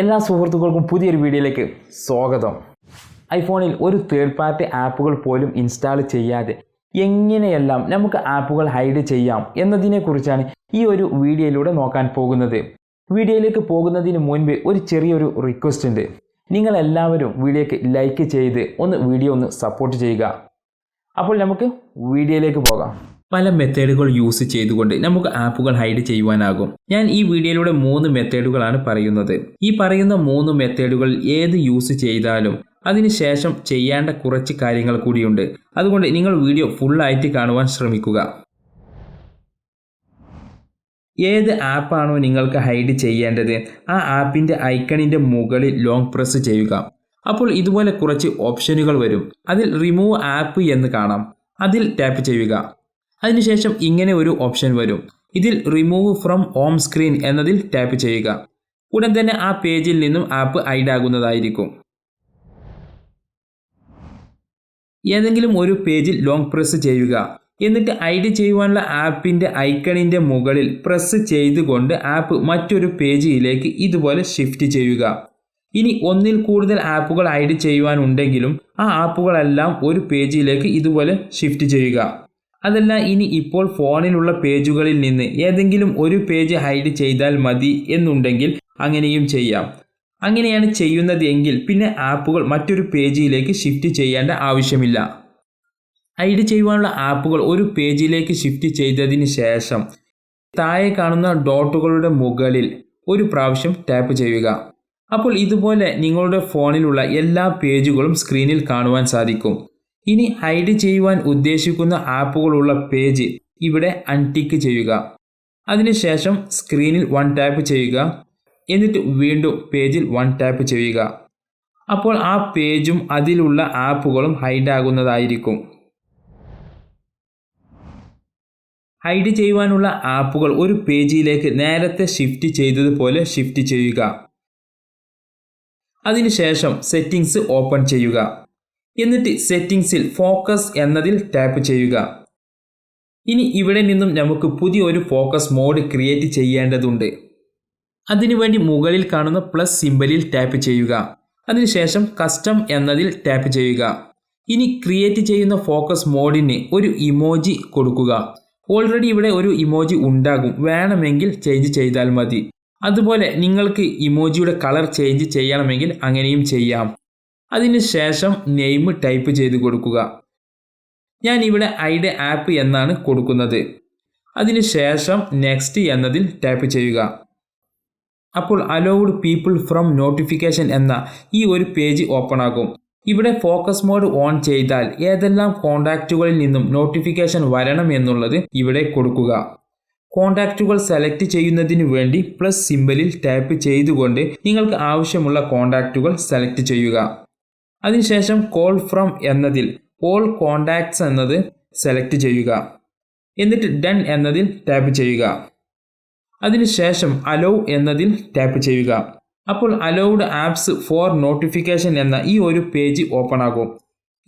എല്ലാ സുഹൃത്തുക്കൾക്കും പുതിയൊരു വീഡിയോയിലേക്ക് സ്വാഗതം. ഐഫോണിൽ ഒരു തേർഡ് പാർട്ടി ആപ്പുകൾ പോലും ഇൻസ്റ്റാൾ ചെയ്യാതെ എങ്ങനെയെല്ലാം നമുക്ക് ആപ്പുകൾ ഹൈഡ് ചെയ്യാം എന്നതിനെക്കുറിച്ചാണ് ഈ ഒരു വീഡിയോയിലൂടെ നോക്കാൻ പോകുന്നത്. വീഡിയോയിലേക്ക് പോകുന്നതിന് മുൻപ് ഒരു ചെറിയൊരു റിക്വസ്റ്റ് ഉണ്ട്. നിങ്ങൾ എല്ലാവരും വീഡിയോക്ക് ലൈക്ക് ചെയ്ത് ഒന്ന് വീഡിയോ ഒന്ന് സപ്പോർട്ട് ചെയ്യുക. അപ്പോൾ നമുക്ക് വീഡിയോയിലേക്ക് പോകാം. പല മെത്തേഡുകൾ യൂസ് ചെയ്തുകൊണ്ട് നമുക്ക് ആപ്പുകൾ ഹൈഡ് ചെയ്യുവാനാകും. ഞാൻ ഈ വീഡിയോയിലൂടെ മൂന്ന് മെത്തേഡുകളാണ് പറയുന്നത്. ഈ പറയുന്ന മൂന്ന് മെത്തേഡുകൾ ഏത് യൂസ് ചെയ്താലും അതിനുശേഷം ചെയ്യേണ്ട കുറച്ച് കാര്യങ്ങൾ കൂടിയുണ്ട്. അതുകൊണ്ട് നിങ്ങൾ വീഡിയോ ഫുള്ളായിട്ട് കാണുവാൻ ശ്രമിക്കുക. ഏത് ആപ്പാണോ നിങ്ങൾക്ക് ഹൈഡ് ചെയ്യേണ്ടത്? ആ ആപ്പിന്റെ ഐക്കണിന്റെ മുകളിൽ ലോങ് പ്രസ് ചെയ്യുക. അപ്പോൾ ഇതുപോലെ കുറച്ച് ഓപ്ഷനുകൾ വരും. അതിൽ റിമൂവ് ആപ്പ് എന്ന് കാണാം. അതിൽ ടാപ്പ് ചെയ്യുക. അതിനുശേഷം ഇങ്ങനെ ഒരു ഓപ്ഷൻ വരും. ഇതിൽ റിമൂവ് ഫ്രം ഹോം സ്ക്രീൻ എന്നതിൽ ടാപ്പ് ചെയ്യുക. ഉടൻ തന്നെ ആ പേജിൽ നിന്നും ആപ്പ് ഐഡ് ആകുന്നതായിരിക്കും. ഏതെങ്കിലും ഒരു പേജിൽ ലോങ് പ്രസ് ചെയ്യുക. എന്നിട്ട് ഐഡ് ചെയ്യുവാനുള്ള ആപ്പിന്റെ ഐക്കണിന്റെ മുകളിൽ പ്രസ് ചെയ്തുകൊണ്ട് ആപ്പ് മറ്റൊരു പേജിലേക്ക് ഇതുപോലെ ഷിഫ്റ്റ് ചെയ്യുക. ഇനി ഒന്നിൽ കൂടുതൽ ആപ്പുകൾ ഐഡ് ചെയ്യുവാനുണ്ടെങ്കിലും ആ ആപ്പുകളെല്ലാം ഒരു പേജിലേക്ക് ഇതുപോലെ ഷിഫ്റ്റ് ചെയ്യുക. അതല്ല ഇനി ഇപ്പോൾ ഫോണിലുള്ള പേജുകളിൽ നിന്ന് ഏതെങ്കിലും ഒരു പേജ് ഹൈഡ് ചെയ്താൽ മതി എന്നുണ്ടെങ്കിൽ അങ്ങനെയും ചെയ്യാം. അങ്ങനെയാണ് ചെയ്യുന്നത് എങ്കിൽ പിന്നെ ആപ്പുകൾ മറ്റൊരു പേജിലേക്ക് ഷിഫ്റ്റ് ചെയ്യേണ്ട ആവശ്യമില്ല. ഹൈഡ് ചെയ്യുവാനുള്ള ആപ്പുകൾ ഒരു പേജിലേക്ക് ഷിഫ്റ്റ് ചെയ്തതിന് ശേഷം താഴെ കാണുന്ന ഡോട്ടുകളുടെ മുകളിൽ ഒരു പ്രാവശ്യം ടാപ്പ് ചെയ്യുക. അപ്പോൾ ഇതുപോലെ നിങ്ങളുടെ ഫോണിലുള്ള എല്ലാ പേജുകളും സ്ക്രീനിൽ കാണുവാൻ സാധിക്കും. ഇനി ഹൈഡ് ചെയ്യുവാൻ ഉദ്ദേശിക്കുന്ന ആപ്പുകളുള്ള പേജ് ഇവിടെ അൺടിക്ക് ചെയ്യുക. അതിനുശേഷം സ്ക്രീനിൽ വൺ ടാപ്പ് ചെയ്യുക. എന്നിട്ട് വീണ്ടും പേജിൽ വൺ ടാപ്പ് ചെയ്യുക. അപ്പോൾ ആ പേജും അതിലുള്ള ആപ്പുകളും ഹൈഡ് ആകുന്നതായിരിക്കും. ഹൈഡ് ചെയ്യുവാനുള്ള ആപ്പുകൾ ഒരു പേജിലേക്ക് നേരത്തെ ഷിഫ്റ്റ് ചെയ്തതുപോലെ ഷിഫ്റ്റ് ചെയ്യുക. അതിനുശേഷം സെറ്റിംഗ്സ് ഓപ്പൺ ചെയ്യുക. എന്നിട്ട് സെറ്റിംഗ്സിൽ ഫോക്കസ് എന്നതിൽ ടാപ്പ് ചെയ്യുക. ഇനി ഇവിടെ നിന്നും നമുക്ക് പുതിയൊരു ഫോക്കസ് മോഡ് ക്രിയേറ്റ് ചെയ്യേണ്ടതുണ്ട്. അതിനുവേണ്ടി മുകളിൽ കാണുന്ന പ്ലസ് സിമ്പലിൽ ടാപ്പ് ചെയ്യുക. അതിനുശേഷം കസ്റ്റം എന്നതിൽ ടാപ്പ് ചെയ്യുക. ഇനി ക്രിയേറ്റ് ചെയ്യുന്ന ഫോക്കസ് മോഡിന് ഒരു ഇമോജി കൊടുക്കുക. ഓൾറെഡി ഇവിടെ ഒരു ഇമോജി ഉണ്ടാകും. വേണമെങ്കിൽ ചേഞ്ച് ചെയ്താൽ മതി. അതുപോലെ നിങ്ങൾക്ക് ഇമോജിയുടെ കളർ ചേഞ്ച് ചെയ്യണമെങ്കിൽ അങ്ങനെയും ചെയ്യാം. അതിനുശേഷം നെയിം ടൈപ്പ് ചെയ്ത് കൊടുക്കുക. ഞാൻ ഇവിടെ ഐഡി ആപ്പ് എന്നാണ് കൊടുക്കുന്നത്. അതിനുശേഷം നെക്സ്റ്റ് എന്നതിൽ ടാപ്പ് ചെയ്യുക. അപ്പോൾ അലൗഡ് പീപ്പിൾ ഫ്രം നോട്ടിഫിക്കേഷൻ എന്ന ഈ ഒരു പേജ് ഓപ്പൺ ആകും. ഇവിടെ ഫോക്കസ് മോഡ് ഓൺ ചെയ്താൽ ഏതെല്ലാം കോൺടാക്റ്റുകളിൽ നിന്നും നോട്ടിഫിക്കേഷൻ വരണം എന്നുള്ളത് ഇവിടെ കൊടുക്കുക. കോൺടാക്റ്റുകൾ സെലക്ട് ചെയ്യുന്നതിന് വേണ്ടി പ്ലസ് സിമ്പലിൽ ടാപ്പ് ചെയ്തുകൊണ്ട് നിങ്ങൾക്ക് ആവശ്യമുള്ള കോൺടാക്റ്റുകൾ സെലക്ട് ചെയ്യുക. അതിനുശേഷം കോൾ ഫ്രം എന്നതിൽ ഓൾ കോണ്ടാക്ട്സ് എന്നത് സെലക്ട് ചെയ്യുക. എന്നിട്ട് ഡൺ എന്നതിൽ ടാപ്പ് ചെയ്യുക. അതിനുശേഷം അലോ എന്നതിൽ ടാപ്പ് ചെയ്യുക. അപ്പോൾ അലൗഡ് ആപ്സ് ഫോർ നോട്ടിഫിക്കേഷൻ എന്ന ഈ ഒരു പേജ് ഓപ്പൺ ആകും.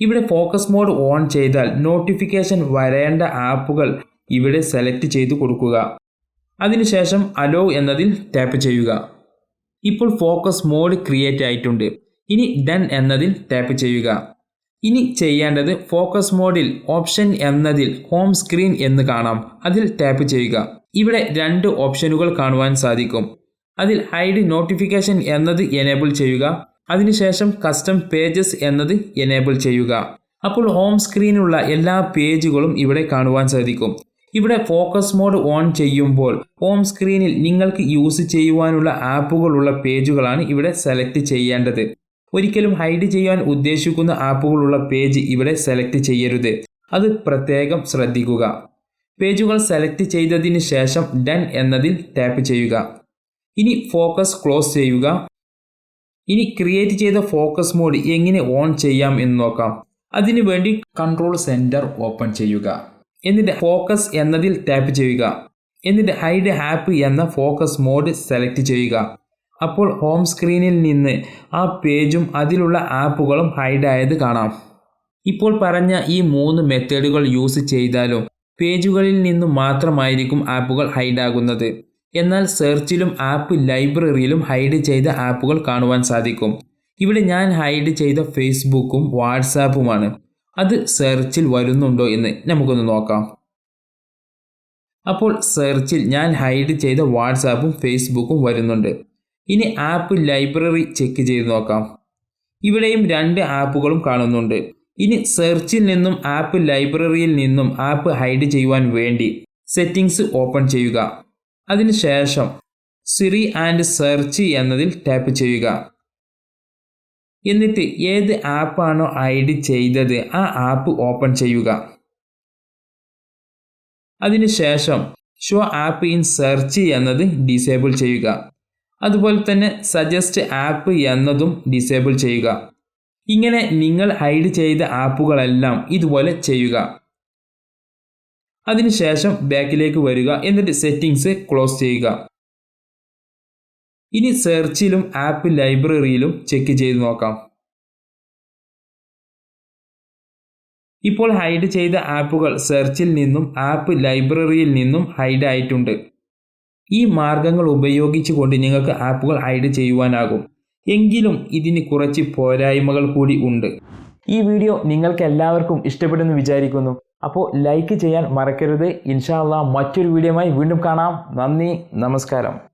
ഇവിടെ ഫോക്കസ് മോഡ് ഓൺ ചെയ്താൽ നോട്ടിഫിക്കേഷൻ വരേണ്ട ആപ്പുകൾ ഇവിടെ സെലക്ട് ചെയ്തു കൊടുക്കുക. അതിനുശേഷം അലോ എന്നതിൽ ടാപ്പ് ചെയ്യുക. ഇപ്പോൾ ഫോക്കസ് മോഡ് ക്രിയേറ്റ് ആയിട്ടുണ്ട്. ഇനി ഡൺ എന്നതിൽ ടാപ്പ് ചെയ്യുക. ഇനി ചെയ്യേണ്ടത് ഫോക്കസ് മോഡിൽ ഓപ്ഷൻ എന്നതിൽ ഹോം സ്ക്രീൻ എന്ന് കാണാം. അതിൽ ടാപ്പ് ചെയ്യുക. ഇവിടെ രണ്ട് ഓപ്ഷനുകൾ കാണുവാൻ സാധിക്കും. അതിൽ ഹൈഡ് നോട്ടിഫിക്കേഷൻ എന്നത് എനേബിൾ ചെയ്യുക. അതിനുശേഷം കസ്റ്റം പേജസ് എന്നത് എനേബിൾ ചെയ്യുക. അപ്പോൾ ഹോം സ്ക്രീനിലുള്ള എല്ലാ പേജുകളും ഇവിടെ കാണുവാൻ സാധിക്കും. ഇവിടെ ഫോക്കസ് മോഡ് ഓൺ ചെയ്യുമ്പോൾ ഹോം സ്ക്രീനിൽ നിങ്ങൾക്ക് യൂസ് ചെയ്യുവാനുള്ള ആപ്പുകളുള്ള പേജുകളാണ് ഇവിടെ സെലക്ട് ചെയ്യേണ്ടത്. ഒരിക്കലും ഹൈഡ് ചെയ്യാൻ ഉദ്ദേശിക്കുന്ന ആപ്പുകളുള്ള പേജ് ഇവിടെ സെലക്ട് ചെയ്യരുത്. അത് പ്രത്യേകം ശ്രദ്ധിക്കുക. പേജുകൾ സെലക്ട് ചെയ്തതിന് ശേഷം ഡൺ എന്നതിൽ ടാപ്പ് ചെയ്യുക. ഇനി ഫോക്കസ് ക്ലോസ് ചെയ്യുക. ഇനി ക്രിയേറ്റ് ചെയ്ത ഫോക്കസ് മോഡ് എങ്ങനെ ഓൺ ചെയ്യാം എന്ന് നോക്കാം. അതിനുവേണ്ടി കൺട്രോൾ സെന്റർ ഓപ്പൺ ചെയ്യുക. എന്നിട്ട് ഫോക്കസ് എന്നതിൽ ടാപ്പ് ചെയ്യുക. എന്നിട്ട് ഹൈഡ് ആപ്പ് എന്ന ഫോക്കസ് മോഡ് സെലക്ട് ചെയ്യുക. അപ്പോൾ ഹോം സ്ക്രീനിൽ നിന്ന് ആ പേജും അതിലുള്ള ആപ്പുകളും ഹൈഡായത് കാണാം. ഇപ്പോൾ പറഞ്ഞ ഈ മൂന്ന് മെത്തേഡുകൾ യൂസ് ചെയ്താലും പേജുകളിൽ നിന്നും മാത്രമായിരിക്കും ആപ്പുകൾ ഹൈഡാകുന്നത് എന്നാൽ സെർച്ചിലും ആപ്പ് ലൈബ്രറിയിലും ഹൈഡ് ചെയ്ത ആപ്പുകൾ കാണുവാൻ സാധിക്കും. ഇവിടെ ഞാൻ ഹൈഡ് ചെയ്ത ഫേസ്ബുക്കും വാട്സാപ്പുമാണ് അത് സെർച്ചിൽ വരുന്നുണ്ടോ എന്ന് നമുക്കൊന്ന് നോക്കാം. അപ്പോൾ സെർച്ചിൽ ഞാൻ ഹൈഡ് ചെയ്ത വാട്സാപ്പും ഫേസ്ബുക്കും വരുന്നുണ്ട്. ഇനി ആപ്പ് ലൈബ്രറി ചെക്ക് ചെയ്ത് നോക്കാം. ഇവിടെയും രണ്ട് ആപ്പുകളും കാണുന്നുണ്ട്. ഇനി സെർച്ചിൽ നിന്നും ആപ്പ് ലൈബ്രറിയിൽ നിന്നും ആപ്പ് ഹൈഡ് ചെയ്യുവാൻ വേണ്ടി സെറ്റിംഗ്സ് ഓപ്പൺ ചെയ്യുക. അതിനുശേഷം സിറി ആൻഡ് സെർച്ച് എന്നതിൽ ടാപ്പ് ചെയ്യുക. എന്നിട്ട് ഏത് ആപ്പാണോ ഹൈഡ് ചെയ്തത് ആ ആപ്പ് ഓപ്പൺ ചെയ്യുക. അതിനുശേഷം ഷോ ആപ്പ് ഇൻ സെർച്ച് എന്നത് ഡിസേബിൾ ചെയ്യുക. അതുപോലെ തന്നെ സജസ്റ്റ് ആപ്പ് എന്നതും ഡിസേബിൾ ചെയ്യുക. ഇങ്ങനെ നിങ്ങൾ ഹൈഡ് ചെയ്ത ആപ്പുകളെല്ലാം ഇതുപോലെ ചെയ്യുക. അതിനുശേഷം ബാക്കിലേക്ക് വരിക എന്നിട്ട് സെറ്റിംഗ്സ് ക്ലോസ് ചെയ്യുക. ഇനി സെർച്ചിലും ആപ്പ് ലൈബ്രറിയിലും ചെക്ക് ചെയ്ത് നോക്കാം. ഇപ്പോൾ ഹൈഡ് ചെയ്ത ആപ്പുകൾ സെർച്ചിൽ നിന്നും ആപ്പ് ലൈബ്രറിയിൽ നിന്നും ഹൈഡ് ആയിട്ടുണ്ട്. ഈ മാർഗങ്ങൾ ഉപയോഗിച്ചുകൊണ്ട് നിങ്ങൾക്ക് ആപ്പുകൾ ഹൈഡ് ചെയ്യുവാനാകും. എങ്കിലും ഇതിന് കുറച്ച് പോരായ്മകൾ കൂടി ഉണ്ട്. ഈ വീഡിയോ നിങ്ങൾക്ക് എല്ലാവർക്കും ഇഷ്ടപ്പെടുമെന്ന് വിചാരിക്കുന്നു. അപ്പോൾ ലൈക്ക് ചെയ്യാൻ മറക്കരുത്. ഇൻഷാല്ല മറ്റൊരു വീഡിയോയുമായി വീണ്ടും കാണാം. നന്ദി നമസ്കാരം.